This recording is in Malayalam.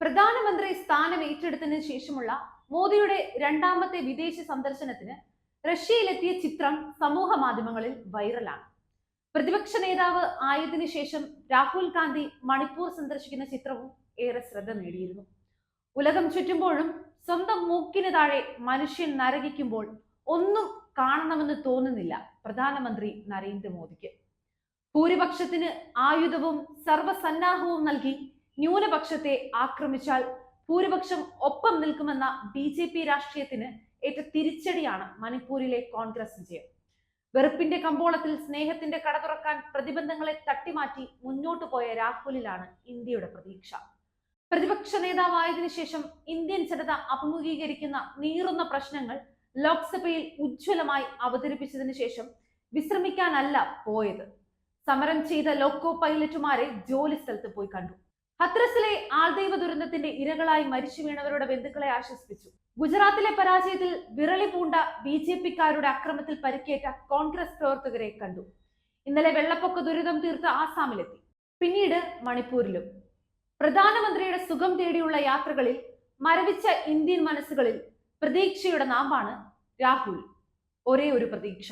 പ്രധാനമന്ത്രി സ്ഥാനം ഏറ്റെടുത്തതിന് ശേഷമുള്ള മോദിയുടെ രണ്ടാമത്തെ വിദേശ സന്ദർശനത്തിന് റഷ്യയിലെത്തിയ ചിത്രം സമൂഹ മാധ്യമങ്ങളിൽ വൈറലാണ്. പ്രതിപക്ഷ നേതാവ് ആയതിനു ശേഷം രാഹുൽ ഗാന്ധി മണിപ്പൂർ സന്ദർശിക്കുന്ന ചിത്രവും ഏറെ ശ്രദ്ധ നേടിയിരുന്നു. ഉലകം ചുറ്റുമ്പോഴും സ്വന്തം മൂക്കിന് താഴെ മനുഷ്യൻ നരകിക്കുമ്പോൾ ഒന്നും കാണണമെന്ന് തോന്നുന്നില്ല പ്രധാനമന്ത്രി നരേന്ദ്രമോദിക്ക്. ഭൂരിപക്ഷത്തിന് ആയുധവും സർവസന്നാഹവും നൽകി ന്യൂനപക്ഷത്തെ ആക്രമിച്ചാൽ ഭൂരിപക്ഷം ഒപ്പം നിൽക്കുമെന്ന ബി ജെ പി രാഷ്ട്രീയത്തിന് ഏറ്റ തിരിച്ചടിയാണ് മണിപ്പൂരിലെ കോൺഗ്രസ് വിജയം. വെറുപ്പിന്റെ കമ്പോളത്തിൽ സ്നേഹത്തിന്റെ കട തുറക്കാൻ പ്രതിബന്ധങ്ങളെ തട്ടിമാറ്റി മുന്നോട്ട് പോയ രാഹുലിലാണ് ഇന്ത്യയുടെ പ്രതീക്ഷ. പ്രതിപക്ഷ നേതാവായതിനു ശേഷം ഇന്ത്യൻ ജനത അഭിമുഖീകരിക്കുന്ന നീറുന്ന പ്രശ്നങ്ങൾ ലോക്സഭയിൽ ഉജ്ജ്വലമായി അവതരിപ്പിച്ചതിനു ശേഷം വിശ്രമിക്കാനല്ല പോയത്. സമരം ചെയ്ത ലോക്കോ പൈലറ്റുമാരെ ജോലി സ്ഥലത്ത് പോയി കണ്ടു. ഹത്രസിലെ ആൾദൈവ ദുരന്തത്തിന്റെ ഇരകളായി മരിച്ചു വീണവരുടെ ബന്ധുക്കളെ ആശ്വസിപ്പിച്ചു. ഗുജറാത്തിലെ പരാജയത്തിൽ വിറളി പൂണ്ട ബി ജെ പിക്കാരുടെ അക്രമത്തിൽ പരിക്കേറ്റ കോൺഗ്രസ് പ്രവർത്തകരെ കണ്ടു. ഇന്നലെ വെള്ളപ്പൊക്ക ദുരിതം തീർത്ത് ആസാമിലെത്തി. പിന്നീട് മണിപ്പൂരിലും. പ്രധാനമന്ത്രിയുടെ സുഖം തേടിയുള്ള യാത്രകളിൽ മരവിച്ച ഇന്ത്യൻ മനസ്സുകളിൽ പ്രതീക്ഷയുടെ നാമ്പാണ് രാഹുൽ. ഒരേ ഒരു പ്രതീക്ഷ.